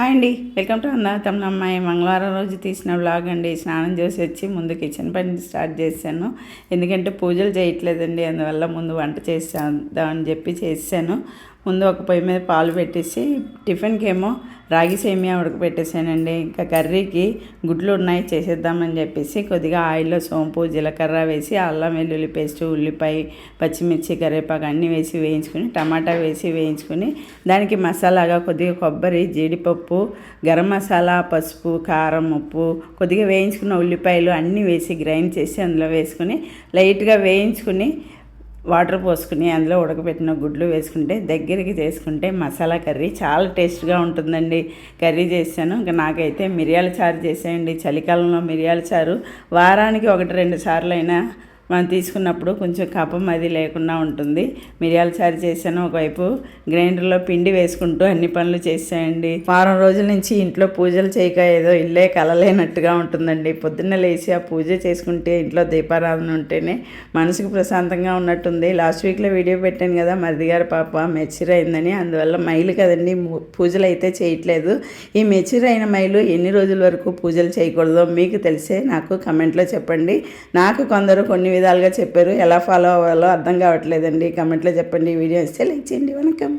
Hi అండి. Welcome to అన్న తమ్ముళ్ళమ్మాయి మంగళవారం రోజు తీసిన వ్లాగ్ అండి. స్నానం చేసి వచ్చి ముందు కిచెన్ పని స్టార్ట్ చేశాను. ఎందుకంటే పూజలు చేయట్లేదండి. అందువల్ల ముందు వంట చేసేద్దామని చెప్పి చేశాను ముందు ఒక పొయ్యి మీద పాలు పెట్టేసి టిఫిన్కి ఏమో రాగి సేమియా ఉడకపెట్టేసానండి. ఇంకా కర్రీకి గుడ్లు ఉన్నాయి చేసేద్దామని చెప్పేసి కొద్దిగా ఆయిల్లో సోంపు జీలకర్ర వేసి అల్లం వెల్లుల్లి పేస్ట్ ఉల్లిపాయ పచ్చిమిర్చి కరివేపాకు అన్నీ వేసి వేయించుకుని టమాటా వేసి వేయించుకుని దానికి మసాలాగా కొద్దిగా కొబ్బరి జీడిపప్పు గరం మసాలా పసుపు కారం ఉప్పు కొద్దిగా వేయించుకున్న ఉల్లిపాయలు అన్నీ వేసి గ్రైండ్ చేసి అందులో వేసుకుని లైట్గా వేయించుకుని వాటర్ పోసుకుని అందులో ఉడకబెట్టిన గుడ్లు వేసుకుంటే దగ్గరికి చేసుకుంటే మసాలా కర్రీ చాలా టేస్ట్గా ఉంటుందండి. కర్రీ చేశాను. ఇంకా నాకైతే మిరియాల చారు చేసేయండి. చలికాలంలో మిరియాల చారు. వారానికి ఒకటి రెండు సార్లు అయినా మనం తీసుకున్నప్పుడు కొంచెం కపం అది లేకుండా ఉంటుంది. మిరియాల చారు చేశాను ఒకవైపు. గ్రైండర్లో పిండి వేసుకుంటూ అన్ని పనులు చేసాయండి. వారం రోజుల నుంచి ఇంట్లో పూజలు చేయక ఏదో ఇల్లే కలలేనట్టుగా ఉంటుందండి. పొద్దున్న లేచి ఆ పూజ చేసుకుంటే ఇంట్లో దీపారాధన ఉంటేనే మనసుకు ప్రశాంతంగా ఉన్నట్టుంది. లాస్ట్ వీక్లో వీడియో పెట్టాను కదా మరిది గారి పాప మెచ్యూర్ అయిందని అందువల్ల మైలు కదండి. పూజలు అయితే చేయట్లేదు. ఈ మెచ్యూర్ అయిన మైలు ఎన్ని రోజుల వరకు పూజలు చేయకూడదో మీకు తెలిసే నాకు కమెంట్లో చెప్పండి. నాకు కొందరు కొన్ని విధాలుగా చెప్పారు. ఎలా ఫాలో అవ్వాలో అర్థం కావట్లేదండి. కమెంట్లో చెప్పండి. వీడియో ఇస్తే లైక్ చేయండి. వణకం.